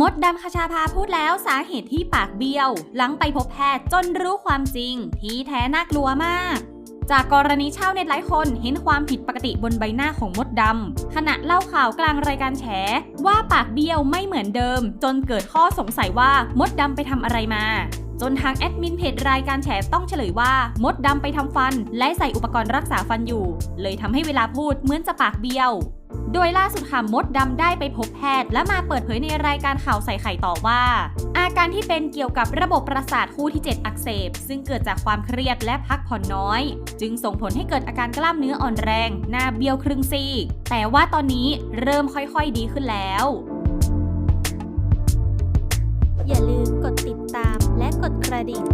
มดดำคชาพาพูดแล้วสาเหตุที่ปากเบี้ยว หลังไปพบแพทย์จนรู้ความจริง ที่แท้น่ากลัวมาก จากกรณีชาวเน็ตหลายคนเห็นความผิดปกติบนใบหน้าของมดดำขณะเล่าข่าวกลางรายการแฉ ว่าปากเบี้ยวไม่เหมือนเดิม จนเกิดข้อสงสัยว่ามดดำไปทำอะไรมา จนทางแอดมินเพจรายการแฉต้องเฉลยว่ามดดำไปทำฟัน และใส่อุปกรณ์รักษาฟันอยู่ เลยทำให้เวลาพูดเหมือนจะปากเบี้ยว โดยล่าสุดค่ะมดดำได้ไปพบแพทย์ และมาเปิดเผยในรายการข่าวใส่ไข่ต่อว่า อาการที่เป็นเกี่ยวกับระบบประสาทคู่ที่ 7 อักเสบ ซึ่งเกิดจากความเครียดและพักผ่อนน้อย จึงส่งผลให้เกิดอาการกล้ามเนื้ออ่อนแรง หน้าเบี้ยวครึ่งซีก แต่ว่าตอนนี้เริ่มค่อยๆดีขึ้นแล้ว อย่าลืมกดติดตามและกดกระดิ่ง